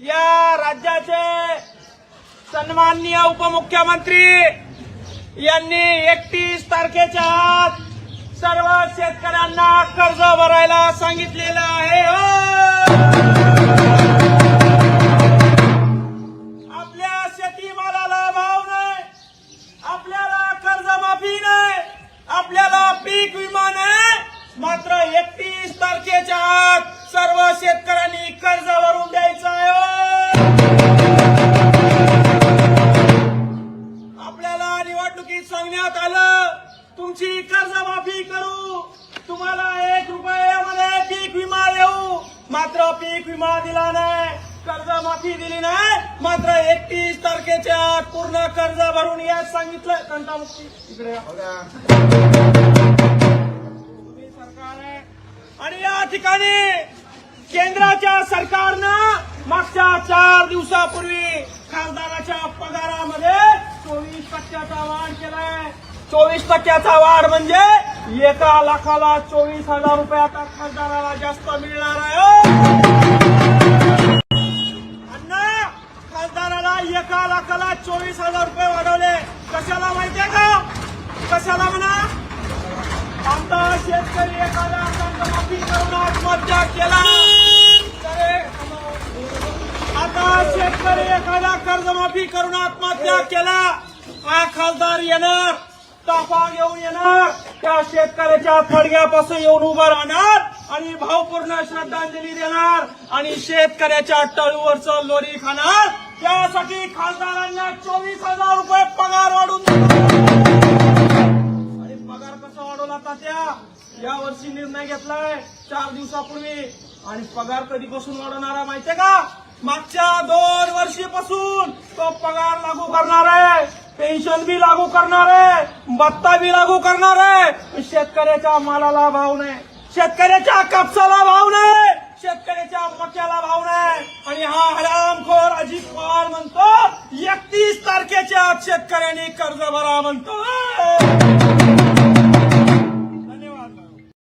या राज्याचे सन्माननीय उपमुख्यमंत्री यांनी एकतीस तारखेच्या आत सर्व शेतकऱ्यांना कर्ज भरायला सांगितलेलं आहे. हो! आपल्या शेतीमालाला भाव नाही. आपल्याला कर्जमाफी नाही. आपल्याला पीक मात्र एकतीस तारखेच्या आत सर्व शेतकऱ्यांनी कर्ज भरून द्यायचं आहे. आपल्याला निवडणुकीत सांगण्यात आलं तुमची कर्जमाफी करू. तुम्हाला एक रुपयामध्ये पीक विमा देऊ. मात्र पीक विमा दिला नाही कर्जमाफी दिली नाही. मात्र एकतीस तारखेच्या आत पूर्ण कर्ज भरून याच सांगितलं. कंटामुक्ती इकडे सरकारनं मागच्या चार दिवसापूर्वी खासदाराच्या पगारामध्ये चोवीस टक्क्याचा वाढ केलाय. चोवीस टक्क्याचा वाढ म्हणजे एका लाखाला चोवीस हजार रुपये आता खासदाराला जास्त मिळणार आहे हो. अण्णा खासदाराला एका लाखाला चोवीस हजार रुपये वाढवले. कशाला माहितीये का? कशाला म्हणा? आमचा शेतकरी एखादा कर्जमाफी करून आत्महत्या केला. आता शेतकरी एखादा कर्जमाफी करून आत्महत्या केला हा खासदार येणार ताफा घेऊन येणार त्या शेतकऱ्याच्या थडग्यापासून येऊन उभं राहणार आणि भावपूर्ण श्रद्धांजली देणार आणि शेतकऱ्याच्या टळूवरचं लोरी खाणार. त्यासाठी खासदारांना चोवीस हजार रुपये पगार वाढून आणि पगार कसा वाढवला तात्या या वर्षी निर्णय घेतलाय चार दिवसापूर्वी. आणि पगार कधीपासून वाढवणारा माहितीये का? मागच्या दोन वर्षीपासून तो पगार लागू करणार आहे पेन्शन बी लागू करणार आहे भत्ता बी लागू करणार आहे. शेतकऱ्याच्या मालाला भाव नाही शेतकऱ्याच्या कापसाला भाव नाही शेतकऱ्याच्या मक्याला भाव नाही. आणि हा हरामखोर अजित पवार म्हणतो एकतीस तारखेच्या शेतकऱ्यांनी कर्ज भरा म्हणतो.